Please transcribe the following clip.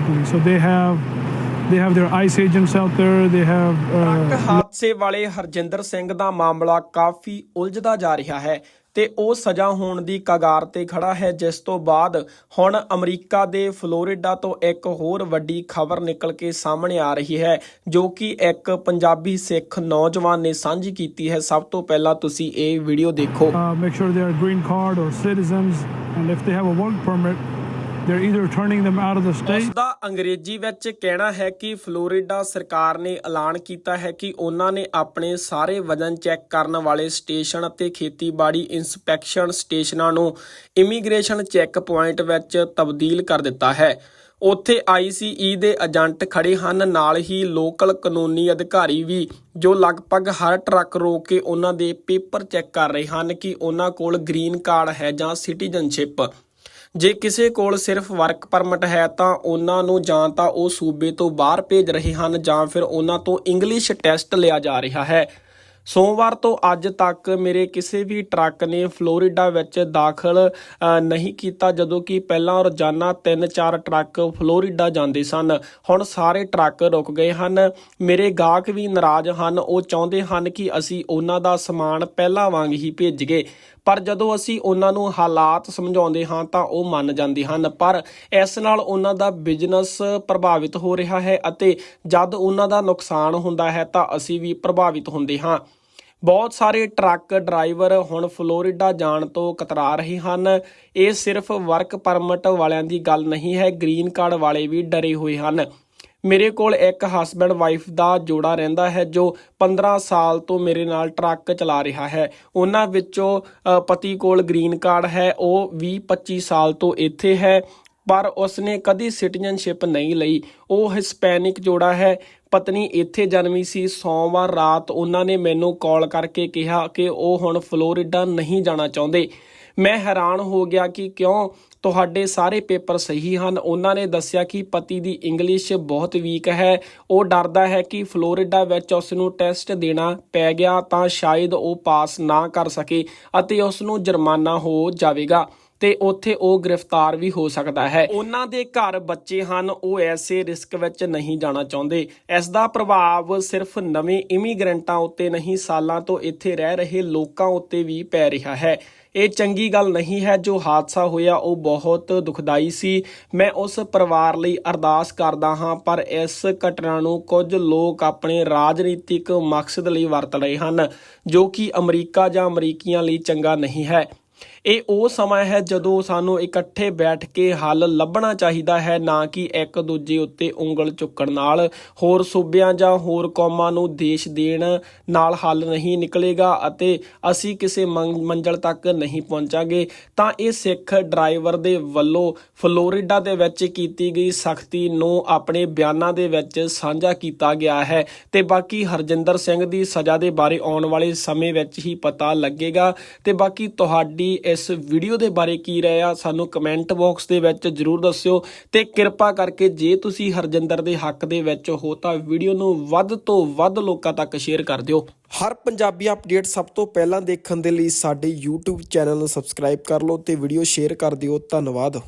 basically. So they have they have their ICE agents out there. They have truck uh, ਹਾਦਸੇ ਵਾਲੇ ਹਰਜਿੰਦਰ ਸਿੰਘ ਦਾ ਮਾਮਲਾ ਕਾਫੀ ਉਲਝਦਾ ਜਾ ਰਿਹਾ ਹੈ ਤੇ ਉਹ ਸਜ਼ਾ ਹੋਣ ਦੀ ਕਗਾਰ ਤੇ ਖੜਾ ਹੈ ਜਿਸ ਤੋਂ ਬਾਅਦ ਹੁਣ ਅਮਰੀਕਾ ਦੇ ਫਲੋਰੀਡਾ ਤੋਂ ਇੱਕ ਹੋਰ ਵੱਡੀ ਖਬਰ ਨਿਕਲ ਕੇ ਸਾਹਮਣੇ ਆ ਰਹੀ ਹੈ ਜੋ ਕਿ ਇੱਕ ਪੰਜਾਬੀ ਸਿੱਖ ਨੌਜਵਾਨ ਨੇ ਸਾਂਝੀ ਕੀਤੀ ਹੈ ਸਭ ਤੋਂ ਪਹਿਲਾਂ ਤੁਸੀਂ ਇਹ ਵੀਡੀਓ ਦੇਖੋ uh, make sure they are green card or citizens, and if they have a work permit, they're either turning them out of the state. ਦਾ ਅੰਗਰੇਜ਼ੀ ਵਿੱਚ ਕਹਿਣਾ ਹੈ ਕਿ ਫਲੋਰੀਡਾ ਸਰਕਾਰ ਨੇ ਐਲਾਨ ਕੀਤਾ ਹੈ ਕਿ ਉਹਨਾਂ ਨੇ ਆਪਣੇ ਸਾਰੇ ਵਜਨ ਚੈੱਕ ਕਰਨ ਵਾਲੇ ਸਟੇਸ਼ਨ ਅਤੇ ਖੇਤੀਬਾੜੀ ਇਨਸਪੈਕਸ਼ਨ ਸਟੇਸ਼ਨਾਂ ਨੂੰ ਇਮੀਗ੍ਰੇਸ਼ਨ ਚੈੱਕ ਪੁਆਇੰਟ ਵਿੱਚ ਤਬਦੀਲ ਕਰ ਦਿੱਤਾ ਹੈ ਉੱਥੇ ਆਈਸੀਈ ਦੇ ਏਜੰਟ ਖੜੇ ਹਨ, ਨਾਲ ਹੀ ਲੋਕਲ ਕਾਨੂੰਨੀ ਅਧਿਕਾਰੀ ਵੀ, ਜੋ ਲਗਭਗ ਹਰ ਟਰੱਕ ਰੋਕ ਕੇ ਉਹਨਾਂ ਦੇ ਪੇਪਰ ਚੈੱਕ ਕਰ ਰਹੇ ਹਨ ਕਿ ਉਹਨਾਂ ਕੋਲ ਗ੍ਰੀਨ ਕਾਰਡ ਹੈ ਜਾਂ ਸਿਟੀਜ਼ਨਸ਼ਿਪ ਜੇ ਕਿਸੇ ਕੋਲ ਸਿਰਫ ਵਰਕ ਪਰਮਿਟ ਹੈ ਤਾਂ ਉਹਨਾਂ ਨੂੰ ਜਾਂ ਤਾਂ ਉਹ ਸੂਬੇ ਤੋਂ ਬਾਹਰ ਭੇਜ ਰਹੇ ਹਨ ਜਾਂ ਫਿਰ ਉਹਨਾਂ ਤੋਂ ਇੰਗਲਿਸ਼ ਟੈਸਟ ਲਿਆ ਜਾ ਰਿਹਾ ਹੈ। ਸੋਮਵਾਰ ਤੋਂ ਅੱਜ ਤੱਕ ਮੇਰੇ ਕਿਸੇ ਵੀ ਟਰੱਕ ਨੇ ਫਲੋਰੀਡਾ ਵਿੱਚ ਦਾਖਲ ਨਹੀਂ ਕੀਤਾ, ਜਦੋਂ ਕਿ ਪਹਿਲਾਂ ਰੋਜ਼ਾਨਾ 3-4 ਟਰੱਕ ਫਲੋਰੀਡਾ ਜਾਂਦੇ ਸਨ। ਹੁਣ ਸਾਰੇ ਟਰੱਕ ਰੁਕ ਗਏ ਹਨ। ਮੇਰੇ ਗਾਹਕ ਵੀ ਨਾਰਾਜ਼ ਹਨ। ਉਹ ਚਾਹੁੰਦੇ ਹਨ ਕਿ ਅਸੀਂ ਉਹਨਾਂ ਦਾ ਸਮਾਨ ਪਹਿਲਾਂ ਵਾਂਗ ਹੀ ਭੇਜੀਏ ਪਰ ਜਦੋਂ ਅਸੀਂ ਉਹਨਾਂ ਨੂੰ ਹਾਲਾਤ ਸਮਝਾਉਂਦੇ ਹਾਂ ਤਾਂ ਉਹ ਮੰਨ ਜਾਂਦੇ ਹਨ। ਪਰ ਇਸ ਨਾਲ ਉਹਨਾਂ ਦਾ ਬਿਜ਼ਨਸ ਪ੍ਰਭਾਵਿਤ ਹੋ ਰਿਹਾ ਹੈ ਅਤੇ ਜਦ ਉਹਨਾਂ ਦਾ ਨੁਕਸਾਨ ਹੁੰਦਾ ਹੈ ਤਾਂ ਅਸੀਂ ਵੀ ਪ੍ਰਭਾਵਿਤ ਹੁੰਦੇ ਹਾਂ। ਬਹੁਤ ਸਾਰੇ ਟਰੱਕ ਡਰਾਈਵਰ ਹੁਣ ਫਲੋਰੀਡਾ ਜਾਣ ਤੋਂ ਕਤਰਾ ਰਹੇ ਹਨ। ਇਹ ਸਿਰਫ ਵਰਕ ਪਰਮਿਟ ਵਾਲਿਆਂ ਦੀ ਗੱਲ ਨਹੀਂ ਹੈ, ਗ੍ਰੀਨ ਕਾਰਡ ਵਾਲੇ ਵੀ ਡਰੇ ਹੋਏ ਹਨ। ਮੇਰੇ ਕੋਲ ਇੱਕ ਹਸਬੰਡ ਵਾਈਫ ਦਾ ਜੋੜਾ ਰਹਿੰਦਾ ਹੈ ਜੋ 15 ਸਾਲ ਤੋਂ ਮੇਰੇ ਨਾਲ ਟਰੱਕ ਚਲਾ ਰਿਹਾ ਹੈ। ਉਹਨਾਂ ਵਿੱਚੋਂ ਪਤੀ ਕੋਲ ਗ੍ਰੀਨ ਕਾਰਡ ਹੈ, ਉਹ 20-25 ਸਾਲ ਤੋਂ ਇੱਥੇ ਹੈ। ਪਰ ਉਸਨੇ ਕਦੀ ਸਿਟੀਜ਼ਨਸ਼ਿਪ ਨਹੀਂ ਲਈ। ਉਹ ਹਿਸਪੈਨਿਕ ਜੋੜਾ ਹੈ। ਪਤਨੀ ਇੱਥੇ ਜਨਮੀ ਸੀ। ਸੋਮਵਾਰ ਰਾਤ ਉਹਨਾਂ ਨੇ ਮੈਨੂੰ ਕਾਲ ਕਰਕੇ ਕਿਹਾ ਕਿ ਉਹ ਹੁਣ ਫਲੋਰੀਡਾ ਨਹੀਂ ਜਾਣਾ ਚਾਹੁੰਦੇ। ਮੈਂ ਹੈਰਾਨ ਹੋ ਗਿਆ ਕਿ ਕਿਉਂ? ਤੁਹਾਡੇ ਸਾਰੇ ਪੇਪਰ ਸਹੀ ਹਨ। ਉਹਨਾਂ ਨੇ ਦੱਸਿਆ ਕਿ ਪਤੀ ਦੀ ਇੰਗਲਿਸ਼ ਬਹੁਤ ਵੀਕ ਹੈ। ਉਹ ਡਰਦਾ ਹੈ ਕਿ ਫਲੋਰੀਡਾ ਵਿੱਚ ਉਸ ਨੂੰ ਟੈਸਟ ਦੇਣਾ ਪੈ ਗਿਆ ਤਾਂ ਸ਼ਾਇਦ ਉਹ ਪਾਸ ਨਾ ਕਰ ਸਕੇ ਅਤੇ ਉਸ ਨੂੰ ਜੁਰਮਾਨਾ ਹੋ ਜਾਵੇਗਾ। ਤੇ ਉੱਥੇ ਉਹ ਗ੍ਰਿਫਤਾਰ ਵੀ ਹੋ ਸਕਦਾ ਹੈ। ਉਹਨਾਂ ਦੇ ਘਰ ਬੱਚੇ ਹਨ, ਉਹ ਐਸੇ ਰਿਸਕ ਵਿੱਚ ਨਹੀਂ ਜਾਣਾ ਚਾਹੁੰਦੇ। ਇਸ ਦਾ ਪ੍ਰਭਾਵ ਸਿਰਫ ਨਵੇਂ ਇਮੀਗ੍ਰੈਂਟਾਂ ਉੱਤੇ ਨਹੀਂ, ਸਾਲਾਂ ਤੋਂ ਇੱਥੇ ਰਹਿ ਰਹੇ ਲੋਕਾਂ ਉੱਤੇ ਵੀ ਪੈ ਰਿਹਾ ਹੈ। ਇਹ ਚੰਗੀ ਗੱਲ ਨਹੀਂ ਹੈ, ਜੋ ਹਾਦਸਾ ਹੋਇਆ ਉਹ ਬਹੁਤ ਦੁਖਦਾਈ ਸੀ। ਮੈਂ ਉਸ ਪਰਿਵਾਰ ਲਈ ਅਰਦਾਸ ਕਰਦਾ ਹਾਂ, ਪਰ ਇਸ ਘਟਨਾ ਨੂੰ ਕੁਝ ਲੋਕ ਆਪਣੇ ਰਾਜਨੀਤਿਕ ਮਕਸਦ ਲਈ ਵਰਤ ਰਹੇ ਹਨ, ਜੋ ਕਿ ਅਮਰੀਕਾ ਜਾਂ ਅਮਰੀਕੀਆਂ ਲਈ ਚੰਗਾ ਨਹੀਂ ਹੈ। ਇਹ ਉਹ ਸਮਾਂ ਹੈ ਜਦੋਂ ਸਾਨੂੰ ਇਕੱਠੇ ਬੈਠ ਕੇ ਹੱਲ ਲੱਭਣਾ ਚਾਹੀਦਾ ਹੈ, ਨਾ ਕਿ ਇੱਕ ਦੂਜੇ ਉੱਤੇ ਉਂਗਲ ਚੁੱਕਣ ਨਾਲ। ਹੋਰ ਸੂਬਿਆਂ ਜਾਂ ਹੋਰ ਕੌਮਾਂ ਨੂੰ ਦੇਸ਼ ਦੇਣ ਨਾਲ ਹੱਲ ਨਹੀਂ ਨਿਕਲੇਗਾ ਅਤੇ ਅਸੀਂ ਕਿਸੇ ਮੰਗ- ਮੰਜ਼ਲ ਤੱਕ ਨਹੀਂ ਪਹੁੰਚਾਂਗੇ। ਤਾਂ ਇਹ ਸਿੱਖ ਡਰਾਈਵਰ ਦੇ ਵੱਲੋਂ ਫਲੋਰੀਡਾ ਦੇ ਵਿੱਚ ਕੀਤੀ ਗਈ ਸਖਤੀ ਨੂੰ ਆਪਣੇ ਬਿਆਨਾਂ ਦੇ ਵਿੱਚ ਸਾਂਝਾ ਕੀਤਾ ਗਿਆ ਹੈ ਤੇ ਬਾਕੀ ਹਰਜਿੰਦਰ ਸਿੰਘ ਦੀ ਸਜ਼ਾ ਦੇ ਬਾਰੇ ਆਉਣ ਵਾਲੇ ਸਮੇਂ ਵਿੱਚ ਹੀ ਪਤਾ ਲੱਗੇਗਾ। ਤੇ ਬਾਕੀ ਤੁਹਾਡੀ ਇਸ ਵੀਡੀਓ ਦੇ ਬਾਰੇ ਕੀ ਰਾਏ ਸਾਨੂੰ ਕਮੈਂਟ ਬਾਕਸ ਦੇ ਵਿੱਚ ਜਰੂਰ ਦੱਸਿਓ ਤੇ ਕਿਰਪਾ ਕਰਕੇ ਜੇ ਤੁਸੀਂ ਹਰਜਿੰਦਰ ਦੇ ਹੱਕ ਦੇ ਵਿੱਚ ਹੋ ਤਾਂ ਵੀਡੀਓ ਨੂੰ ਵੱਧ ਤੋਂ ਵੱਧ ਲੋਕਾਂ ਤੱਕ ਸ਼ੇਅਰ ਕਰ ਦਿਓ। ਹਰ ਪੰਜਾਬੀ ਅਪਡੇਟ ਸਭ ਤੋਂ ਪਹਿਲਾਂ ਦੇਖਣ ਦੇ ਲਈ ਸਾਡੇ YouTube ਚੈਨਲ ਨੂੰ ਸਬਸਕ੍ਰਾਈਬ ਕਰ ਲਓ ਤੇ ਵੀਡੀਓ ਸ਼ੇਅਰ ਕਰ ਦਿਓ। ਧੰਨਵਾਦ।